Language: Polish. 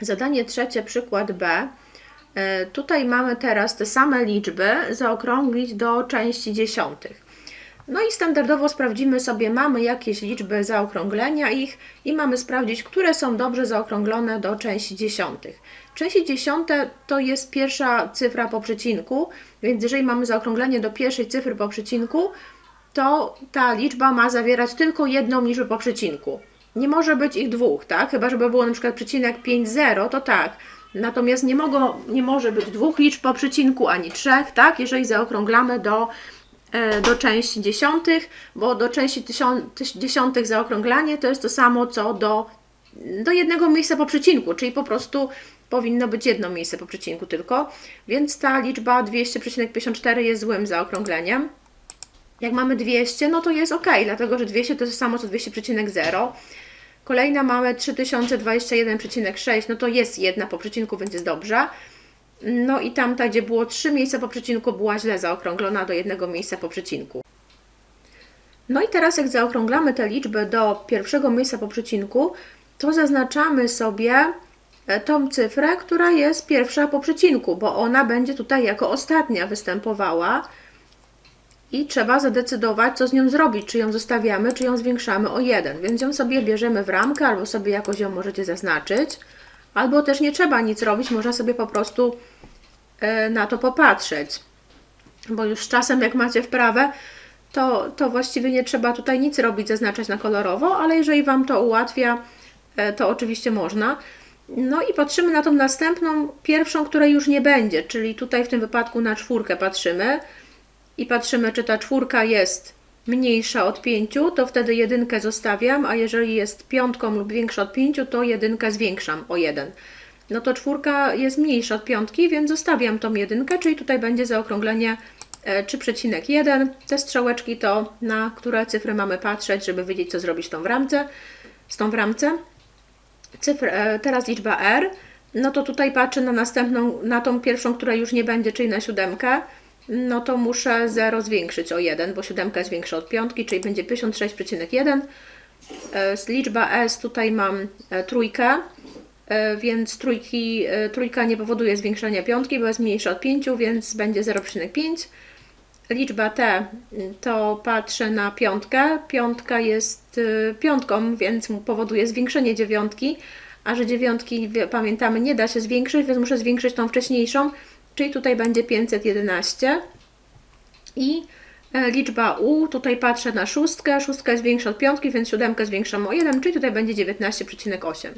Zadanie trzecie, przykład B. E, Tutaj mamy teraz te same liczby zaokrąglić do części dziesiątych. No i standardowo sprawdzimy sobie, mamy jakieś liczby zaokrąglenia ich i mamy sprawdzić, które są dobrze zaokrąglone do części dziesiątych. Części dziesiąte to jest pierwsza cyfra po przecinku, więc jeżeli mamy zaokrąglenie do pierwszej cyfry po przecinku, to ta liczba ma zawierać tylko jedną liczbę po przecinku. Nie może być ich dwóch, tak? Chyba, żeby było na przykład przecinek 5,0, to tak. Natomiast nie, mogą, nie może być dwóch liczb po przecinku, ani trzech, tak? Jeżeli zaokrąglamy do, e, do części dziesiątych, bo do części dziesiątych zaokrąglanie to jest to samo, co do, do jednego miejsca po przecinku, czyli po prostu powinno być jedno miejsce po przecinku tylko, więc ta liczba 200,54 jest złym zaokrągleniem. Jak mamy 200, no to jest ok, dlatego że 200 to jest samo co 200,0. Kolejna mamy 3021,6, no to jest jedna po przecinku, więc jest dobrze. No i tamta, gdzie było 3 miejsca po przecinku, była źle zaokrąglona do jednego miejsca po przecinku. No i teraz jak zaokrąglamy tę liczbę do pierwszego miejsca po przecinku, to zaznaczamy sobie e, tą cyfrę, która jest pierwsza po przecinku, bo ona będzie tutaj jako ostatnia występowała i trzeba zadecydować, co z nią zrobić, czy ją zostawiamy, czy ją zwiększamy o 1. Więc ją sobie bierzemy w ramkę, albo sobie jakoś ją możecie zaznaczyć, albo też nie trzeba nic robić, można sobie po prostu e, na to popatrzeć. Bo już z czasem, jak macie wprawę, to, to właściwie nie trzeba tutaj nic robić, zaznaczać na kolorowo, ale jeżeli Wam to ułatwia, e, to oczywiście można. No i patrzymy na tą następną, pierwszą, której już nie będzie, czyli tutaj w tym wypadku na czwórkę patrzymy i patrzymy, czy ta czwórka jest mniejsza od 5, to wtedy jedynkę zostawiam, a jeżeli jest piątką lub większa od 5, to jedynkę zwiększam o 1. No to czwórka jest mniejsza od piątki, więc zostawiam tą jedynkę, czyli tutaj będzie zaokrąglenie e, 3,1. Te strzałeczki to na które cyfry mamy patrzeć, żeby wiedzieć, co zrobić tą w ramce. Z tą w ramce. Cyfr, e, teraz liczba R. No to tutaj patrzę na następną, na tą pierwszą, która już nie będzie, czyli na siódemkę no to muszę 0 zwiększyć o 1, bo 7 jest większa od piątki, czyli będzie 56,1. E, Z liczba S tutaj mam e, trójkę, e, więc trójki, trójka nie powoduje zwiększenia piątki, bo jest mniejsza od 5, więc będzie 0,5. Liczba T m, to patrzę na piątkę. Piątka jest piątką, więc powoduje zwiększenie dziewiątki, a że dziewiątki, pamiętamy, nie da się zwiększyć, więc muszę zwiększyć tą wcześniejszą, czyli tutaj będzie 511. I e, liczba U, tutaj patrzę na szóstkę, szóstka jest większa od piątki, więc siódemkę zwiększam o 1, czyli tutaj będzie 19,8.